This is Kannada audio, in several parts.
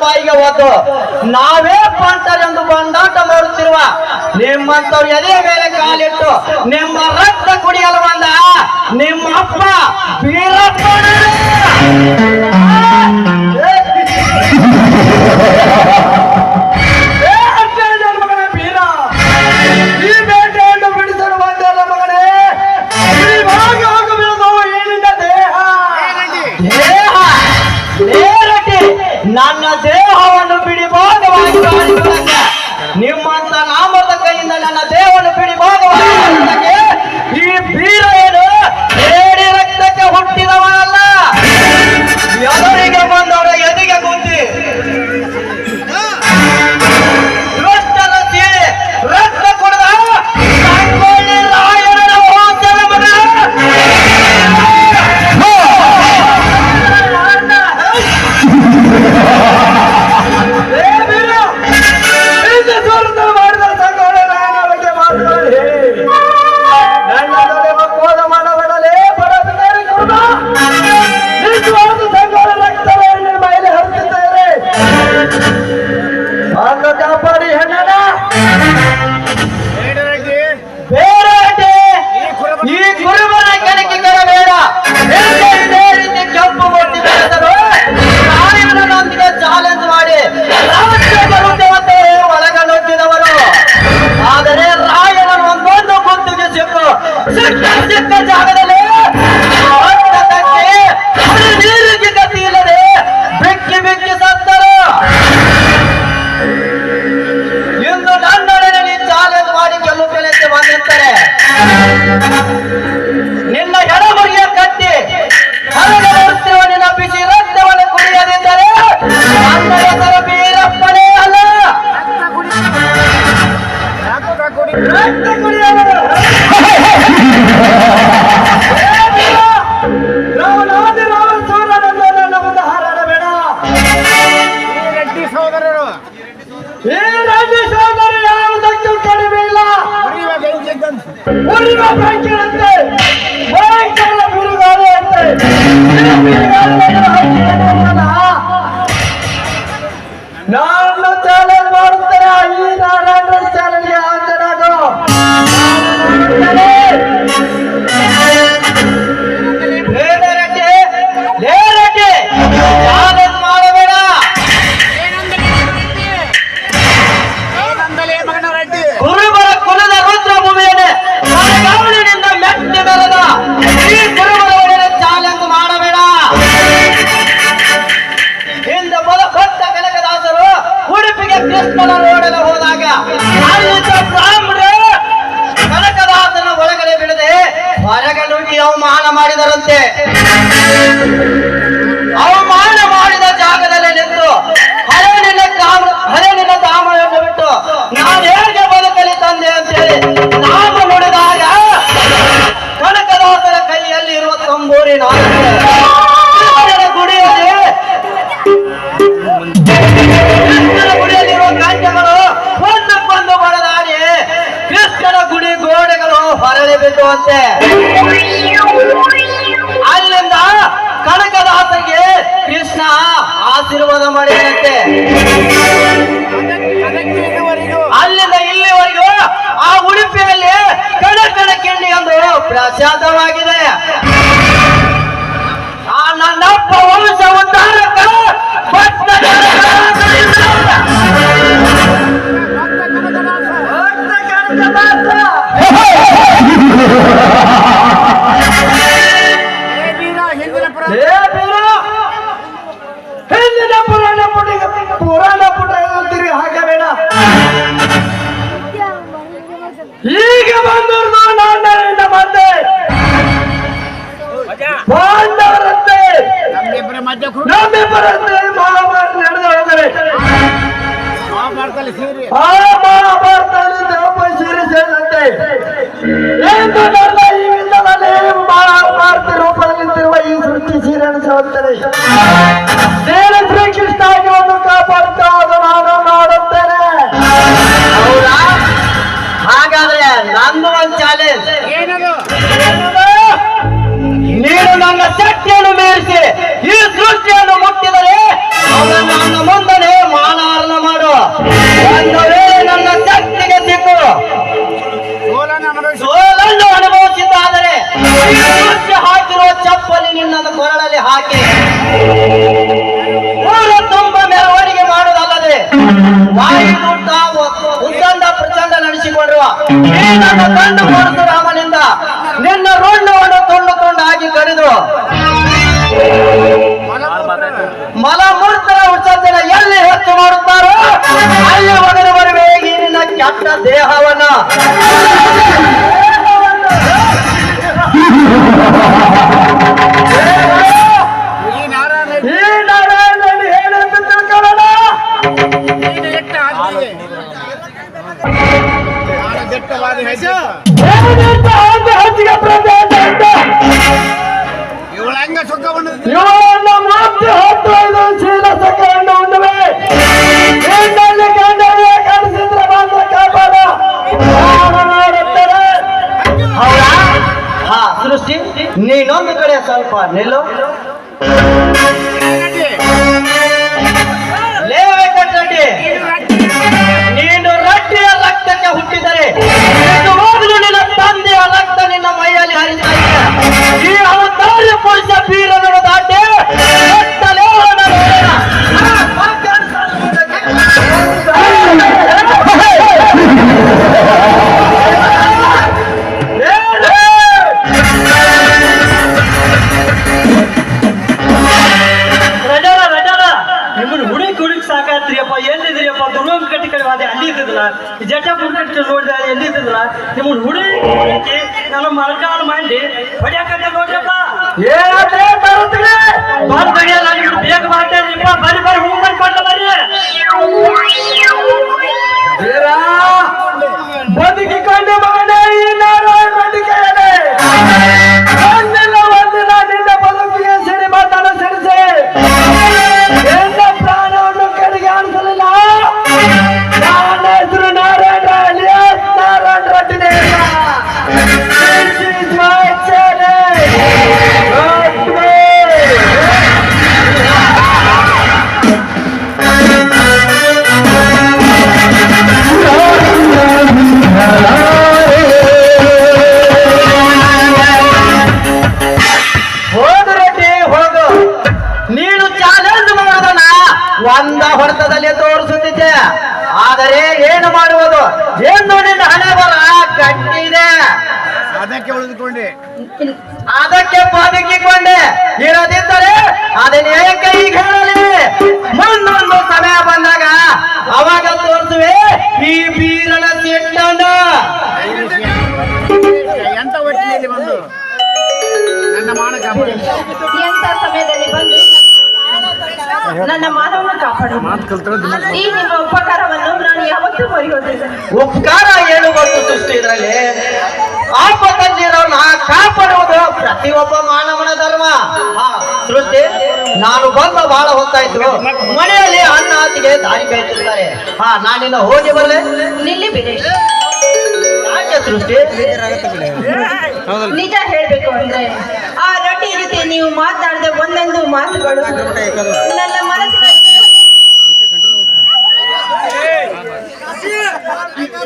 ಬಾಯಿಗೆ ಹೋತು ನಾವೇ ಪಾಂಟರೆಂದು ಬಂದಾಟ ಮಾಡುತ್ತಿರುವ ನಿಮ್ಮಂತವ್ರು ಎದೆ ಮೇಲೆ ಕಾಲಿಟ್ಟು, ನಿಮ್ಮ ರಕ್ತ ಕುಡಿಯಲು ಬಂದ ನಿಮ್ಮಪ್ಪ ವೀರಪ್ಪ ಬೇಕಾಗಿರುತ್ತೆ ಬ್ರಾಹ್ಮಣರೇ ಕನಕದಾಸನ ಒಳಗಡೆ ಬಿಡದೆ ಹೊರಗೆ ನುಗ್ಗಿ ಅವಮಾನ ಮಾಡಿದರಂತೆ. ಅವಮಾನ ಅಂತೆ ಅಲ್ಲಿಂದ ಕನಕದಾಸನಿಗೆ ಕೃಷ್ಣ ಆಶೀರ್ವಾದ ಮಾಡಿದಂತೆ. ಅಲ್ಲಿಂದ ಇಲ್ಲಿವರೆಗೂ ಆ ಉಡುಪಿನಲ್ಲಿ ಕಣಕಣ ಕಿಂಡಿ ಎಂದು ಪ್ರಸಾದವಾಗಿದೆ. ಆ ನನ್ನಪ್ಪ ವಂಶ ಉದ್ಧಾರಕ ಭಕ್ತ ಕನಕದಾಸ. ಭಕ್ತ ಕನಕದಾಸ. ರೂಪದಲ್ಲಿ ನಿಂತಿರುವ ಈ ಸೃಷ್ಟಿ ಸೀರೆಯನ್ನು ಸಹೋದರಿ ಮಲಮೂರ್ತರ ವಿಸರ್ಜನ ಎಲ್ಲಿ ಹೆಚ್ಚು ಮಾಡುತ್ತಾರೋ ಅಲ್ಲಿ ಒಗರು ಬರುವೆ ಈ ನಿನ್ನ ಕೆಟ್ಟ ದೇಹವನ್ನ ಇವಳ ಹೆಂಗ ಈ ನಾರಾಯಣನಲ್ಲಿ ನೀನೊಂದು ಕಡೆ ಸ್ವಲ್ಪ ನಿಲ್ಲು. ಲೇ ನೀನು ರಟ್ಟಿಯ ರಕ್ತಕ್ಕೆ ಹುಟ್ಟಿದರೆ ಹೋಗಲು ನಿನ್ನ ತಂದೆಯ ರಕ್ತ ನಿನ್ನ ಮೈಯಲ್ಲಿ ಹರಿತಾ ಸಾಕಾತ್ರಿಯಪ್ಪ ಎಲ್ಲಿದ್ರಿಯಪ್ಪ ದುರ್ಗಂ ಕಟ್ಟಿ ಕಡೆ ಅದೇ ಅಲ್ಲಿ ಇದ್ದಿದ್ದಿಲ್ಲ. ಈ ಜಟ ಮುಡ್ಕಟ್ಟಿ ನೋಡಿದ ಎಲ್ಲಿ ಇದ್ದಿದ್ದಿಲ್ಲ. ನಿಮ್ಮನ್ನ ಹುಡಿ ಹುಡುಕಿ ನನ್ನ ಮರಕಾಲ ಮಾಡಿ ಹೊಡ್ಯಾಕತ್ತೆ ನೋಡ್ರಪ್ಪ ಬಡಿಯಲ್ಲ ನಿಮ್ಗೆ ಬೇಗ ಮಾಡ್ತೇನ್ರಿಪ್ಪ ಬರಿ ಬರಿ ಹೂ ಬರಿ ವೀರ ಬದುಕಿಕೊಂಡು ಮಗನೇ ಆದರೆ ಏನು ಮಾಡುವುದು? ಏನು ನಿನ್ನ ಹಣೆ ಬರ? ಕಟ್ಟಿದೆ ಅದಕ್ಕೆ ಉಳಿದುಕೊಂಡೆ. ಅದಕ್ಕೆ ಬದುಕಿಕೊಂಡೆ. ಇರದಿದ್ದರೆ ಅದನ್ನೇ ಕೈ ಹೇಳಲಿ. ಮುಂದೊಂದು ಸಮಯ ಬಂದಾಗ ಅವಾಗ ತೋರಿಸುವೆ ಈ ಬೀರಳ ಸಿಟ್ಟನ್ನು ಎಂತ ಒಟ್ಟಿನಲ್ಲಿ ಬಂದು ನನ್ನ ಎಂತ ಬಂದು ನನ್ನ ಮಾನವನ ಕಾಪಾಡು. ಈ ನಿಮ್ಮ ಉಪಕಾರವನ್ನು ನಾನು ಯಾವತ್ತೂ ಮರೆಯೋದಿಲ್ಲ. ಉಪಕಾರ ಏನು ಗೊತ್ತು ಸೃಷ್ಟಿ ಇದರಲ್ಲಿ ಆಪತ್ತಲ್ಲಿರೋನ ಕಾಪಾಡುವುದು ಪ್ರತಿಯೊಬ್ಬ ಮಾನವನ ಧರ್ಮ. ಹಾ, ಸೃಷ್ಟಿ ನಾನು ಬಂದ ಬಹಳ ಹೊತ್ತಾಯ್ತು. ಮನೆಯಲ್ಲಿ ಅನ್ನ ಆತಿಗೆ ದಾರಿ ಕಾಯ್ತಿರ್ತಾರೆ ಹಾ ನಾನಿನ್ನ ಹೋಗಿ ಬರಲೆ ನಿಲ್ಲಿ ಬಿಡಿ. ಯಾಕೆ ಸೃಷ್ಟಿ? ನಿಜ ಹೇಳ್ಬೇಕು ಅಂದ್ರೆ ಆ ಜೊತೆ ನೀವು ಮಾತಾಡಿದ ಒಂದೊಂದು ಮಾತುಗಳು ನನ್ನ ಮನಸ್ಸಿನ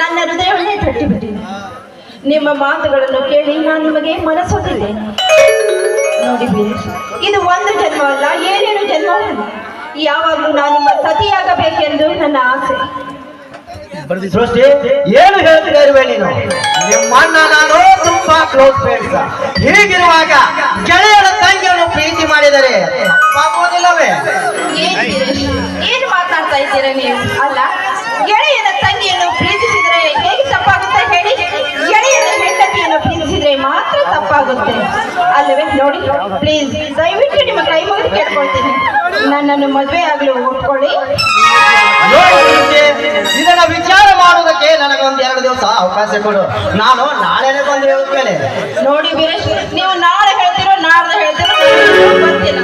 ನನ್ನ ಹೃದಯವನ್ನೇ ತಟ್ಟಿಬಿಟ್ಟಿದೆ. ನಿಮ್ಮ ಮಾತುಗಳನ್ನು ಕೇಳಿ ನಾನು ನಿಮಗೆ ಮನಸ್ಸೋದಿದ್ದೇನೆ ನೋಡಿ ಇದು ಒಂದು ಜನ್ಮ ಅಲ್ಲ ಏನೇನು ಜನ್ಮ ಅಲ್ಲ. ಯಾವಾಗಲೂ ನಾನು ನಿಮ್ಮ ಸತಿಯಾಗಬೇಕೆಂದು ನನ್ನ ಆಸೆ. ಸೃಷ್ಟಿ ಏನು ಹೇಳ್ತಿದ್ದೆ ಇರುವೆ ನೀನು. ನಿಮ್ಮಣ್ಣ ನಾನು ತುಂಬಾ ಕ್ಲೋಸ್ ಫ್ರೆಂಡ್ಸ್ ಹೀಗಿರುವಾಗ ಪ್ರೀತಿ ಮಾಡಿದರೆ ತಪ್ಪಾಗೋದಿಲ್ಲವೇ ಏನ್ ಮಾತಾಡ್ತಾ ಇದ್ದೀರಾ ನೀವು? ಅಲ್ಲ ಗೆಳೆಯನ ತಂಗಿಯನ್ನು ಪ್ರೀತಿಸಿದ್ರೆ ಹೇಗೆ ತಪ್ಪಾಗುತ್ತೆ ಹೇಳಿ? ಗೆಳೆಯನ ಹೆಂಡತಿಯನ್ನು ಪ್ರೀತಿಸಿದ್ರೆ ಮಾತ್ರ ತಪ್ಪಾಗುತ್ತೆ. ಅಲ್ಲವೇ ನೋಡಿ ಪ್ಲೀಸ್ ದಯವಿಟ್ಟು ನಿಮ್ಮ ಕೈ ಮುಗಿದು ಕೇಳ್ಕೊಳ್ತೀನಿ. ನನ್ನನ್ನು ಮದುವೆ ಆಗಲು ಒಪ್ಕೊಳ್ಳಿ. ನೋಡಿ ಇದನ್ನ ವಿಚಾರ ಮಾಡುವುದಕ್ಕೆ ನನಗೊಂದು ಎರಡು ದಿವಸ ಅವಕಾಶ ಕೊಡು. ನಾನು ನಾಳೆನೇ ಬಂದು ಹೇಳ್ತೇನೆ ನೋಡಿ ವೀರೇಶ್ ನೀವು ನಾಳೆ ಹೇಳ್ತೀರೋ ನಾಡ್ದು ಹೇಳ್ತೀರೋ ಗೊತ್ತಿಲ್ಲ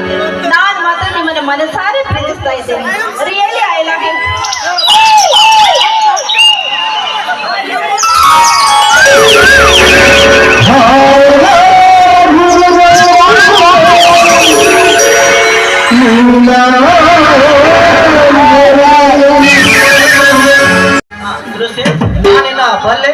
ನಾನು ಮಾತ್ರ ನಿಮ್ಮನ್ನ ಮನಸಾರೆ ಪ್ರೀತಿಸ್ತಾ ಇದ್ದೇನೆ ರಿಯಲಿ ಐ ಲವ್ ಯು ದೃಷ್ಟಿ ನಾನಿನ್ನ ಬಲ್ಲೆ